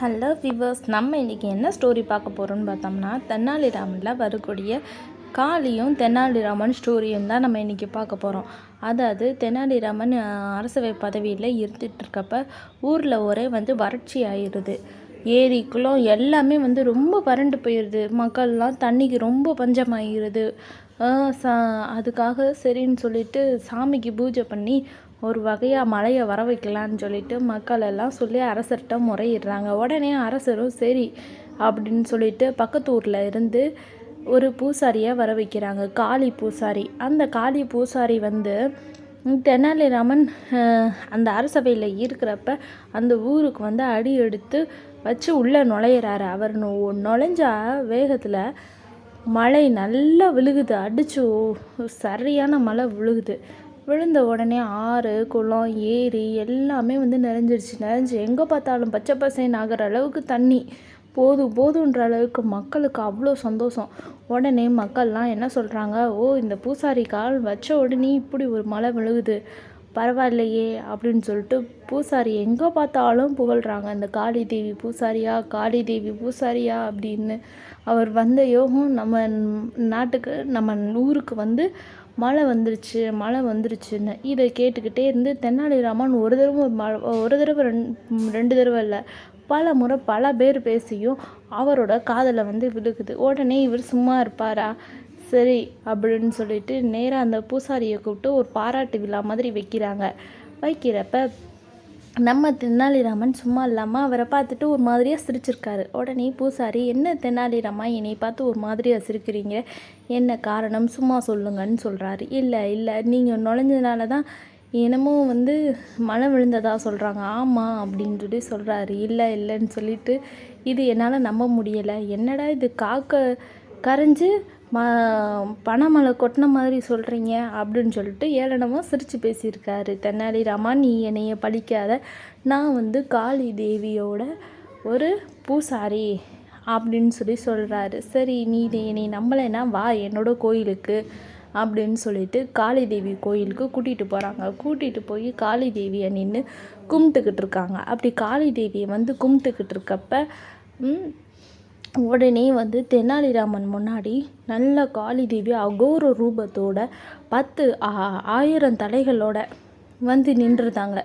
Hello viewers நம்ம இன்றைக்கி என்ன ஸ்டோரி பார்க்க போகிறோம்னு பார்த்தோம்னா தென்னாலிராமனில் வரக்கூடிய காளியும் தெனாலிராமன் ஸ்டோரியும் தான் நம்ம இன்றைக்கி பார்க்க போகிறோம் அதாவது தெனாலிராமன் அரசவை பதவியில் இருந்துகிட்டு இருக்கப்ப ஊரில் ஒரே வந்து வறட்சி ஆயிடுது. ஏரி குளம் எல்லாமே வந்து ரொம்ப வறண்டு போயிடுது. மக்கள்லாம் தண்ணிக்கு ரொம்ப பஞ்சமாகிடுது சா அதுக்காக சரின்னு சொல்லிட்டு சாமிக்கு பூஜை பண்ணி ஒரு வகையாக மழையை வர வைக்கலான்னு சொல்லிட்டு மக்கள் எல்லாம் சொல்லி அரசர்கிட்ட முறையிடுறாங்க. உடனே அரசரும் சரி அப்படின்னு சொல்லிட்டு பக்கத்து ஊரில் இருந்து ஒரு பூசாரியை வர வைக்கிறாங்க. காளி பூசாரி. அந்த காளி பூசாரி வந்து தெனாலிராமன் அந்த அரசவையில் இருக்கிறப்ப அந்த ஊருக்கு வந்து அடி எடுத்து வச்சு உள்ளே நுழையிறாரு. அவர் நுழைஞ்சா வேகத்தில் மழை நல்லா விழுகுது. அடிச்சு சரியான மழை விழுகுது. விழுந்த உடனே ஆறு குளம் ஏரி எல்லாமே வந்து நிறைஞ்சிருச்சு. நிறைஞ்சு எங்கே பார்த்தாலும் பச்சை பசேன்னு ஆகிற அளவுக்கு தண்ணி. போதும் போதுன்ற அளவுக்கு மக்களுக்கு அவ்வளோ சந்தோஷம். உடனே மக்கள்லாம் என்ன சொல்கிறாங்க ஓ இந்த பூசாரி கால் வச்ச உடனே இப்படி ஒரு மழை விழுகுது. பரவாயில்லையே அப்படின்னு சொல்லிட்டு பூசாரி எங்கே பார்த்தாலும் புகழ்கிறாங்க இந்த காளி தேவி பூசாரியா காளி தேவி பூசாரியா அப்படின்னு அவர் வந்த யோகம் நம்ம நாட்டுக்கு நம்ம ஊருக்கு வந்து மழை வந்துருச்சு மழை வந்துருச்சுன்னு. இதை கேட்டுக்கிட்டே இருந்து தெனாலிராமன் ஒரு தடவை ம ஒரு தடவை ரெண் ரெண்டு தடவை இல்லை பல முறை பல பேர் பேசியும் அவரோட காதில் வந்து விழுகுது. உடனே இவர் சும்மா இருப்பாரா? சரி அப்படின்னு சொல்லிட்டு நேராக அந்த பூசாரியை கூப்பிட்டு ஒரு பாராட்டு விழா மாதிரி வைக்கிறாங்க. வைக்கிறப்ப நம்ம தெனாலிராமன் சும்மா இல்லாமல் அவரை பார்த்துட்டு ஒரு மாதிரியாக சிரிச்சிருக்காரு. உடனே பூசாரி என்ன தெனாலிராமா என்னை பார்த்து ஒரு மாதிரியாக சிரிக்கிறீங்க? என்ன காரணம்? சும்மா சொல்லுங்கன்னு சொல்கிறாரு இல்லை இல்லை நீங்கள் நுழைஞ்சதுனால தான் என்னமோ வந்து மழை விழுந்ததாக சொல்கிறாங்க ஆமாம் அப்படின்னு சொல்லி சொல்கிறாரு இல்லை இல்லைன்னு சொல்லிட்டு இது என்னால் நம்ப முடியலை. என்னடா இது காக்க கரைஞ்சு ம பனைமலை கொட்டின மாதிரி சொல்கிறீங்க அப்படின்னு சொல்லிட்டு ஏளனமாக சிரித்து பேசியிருக்காரு தென்னாலிராமா. நீ என்னைய பழிக்காத. நான் வந்து காளி தேவியோட ஒரு பூசாரி அப்படின்னு சொல்லி சொல்கிறாரு சரி நீ என்னை நம்பலைன்னா வா என்னோட கோயிலுக்கு அப்படின்னு சொல்லிட்டு காளி தேவி கோயிலுக்கு கூட்டிகிட்டு போகிறாங்க கூட்டிகிட்டு போய் காளி தேவியை நின்று கும்பிட்டுக்கிட்டு இருக்காங்க. அப்படி காளி தேவியை வந்து கும்பிட்டுக்கிட்டு இருக்கப்ப உடனே வந்து தெனாலிராமன் முன்னாடி நல்ல காளி தேவி அகோர ரூபத்தோட பத்து ஆயிரம் தலைகளோட வந்து நின்றுதாங்க.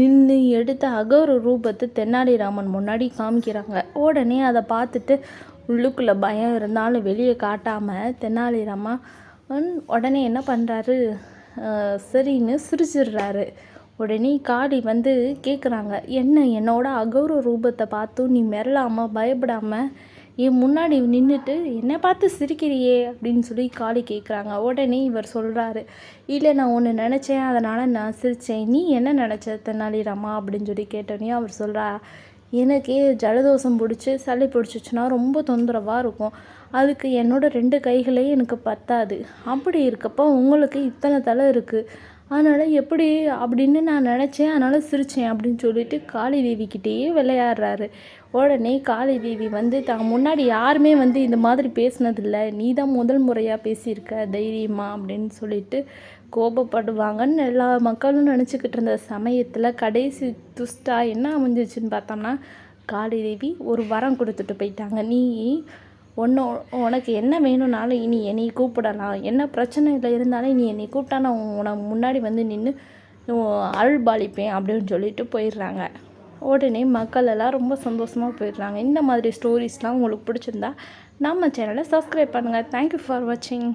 நின்று எடுத்த அகோர ரூபத்தை தெனாலிராமன் முன்னாடி காமிக்கிறாங்க. உடனே அதை பார்த்துட்டு உள்ளுக்குள்ளே பயம் இருந்தாலும் வெளியே காட்டாமல் தெனாலிராமன் உடனே என்ன பண்ணுறாரு சரின்னு சிரிச்சிடுறாரு. உடனே காளி வந்து கேட்குறாங்க என்ன என்னோட அகௌரவ ரூபத்தை பார்த்தும் நீ மிரளாமல் பயப்படாமல் என் முன்னாடி நின்றுட்டு என்னை பார்த்து சிரிக்கிறியே? அப்படின்னு சொல்லி காளி கேட்குறாங்க உடனே இவர் சொல்கிறாரு இல்லை நான் ஒன்று நினச்சேன். அதனால் நான் சிரித்தேன் நீ என்ன நினச்ச தென்னாலிராமா அப்படின்னு சொல்லி கேட்டோன்னே அவர் சொல்கிறா எனக்கே ஜலதோஷம் பிடிச்சி சளி பிடிச்சிச்சுன்னா ரொம்ப தொந்தரவாக இருக்கும். அதுக்கு என்னோடய ரெண்டு கைகளே எனக்கு பத்தாது. அப்படி இருக்கப்போ உங்களுக்கு இத்தனை தலை இருக்குது அதனால் எப்படி அப்படின்னு நான் நினச்சேன். அதனால் சிரித்தேன் அப்படின்னு சொல்லிட்டு காளி தேவிக்கிட்டேயே விளையாடுறாரு. உடனே காளி தேவி வந்து தான் முன்னாடி யாருமே வந்து இந்த மாதிரி பேசினதில்ல. நீ தான் முதல் முறையாக பேசியிருக்க தைரியமா? அப்படின்னு சொல்லிட்டு கோபப்படுவாங்கன்னு எல்லா மக்களும் நினச்சிக்கிட்டு இருந்த சமயத்தில் கடைசி துஷ்டா என்ன அமைஞ்சிச்சுன்னு பார்த்தோம்னா காளி தேவி ஒரு வரம் கொடுத்துட்டு போயிட்டாங்க. நீ ஒன்று உனக்கு என்ன வேணும்னாலும் இனி என்னை கூப்பிடலாம். என்ன பிரச்சனையில் இருந்தாலும் நீ என்னை கூப்பிட்டா நான் உனக்கு முன்னாடி வந்து நின்று அருள் பாலிப்பேன் அப்படின்னு சொல்லிட்டு போயிடுறாங்க. உடனே மக்கள் எல்லாம் ரொம்ப சந்தோஷமாக போயிடுறாங்க. இந்த மாதிரி ஸ்டோரிஸ்லாம் உங்களுக்கு பிடிச்சிருந்தா நம்ம சேனலை சப்ஸ்கிரைப் பண்ணுங்கள் தேங்க்யூ ஃபார் வாட்சிங்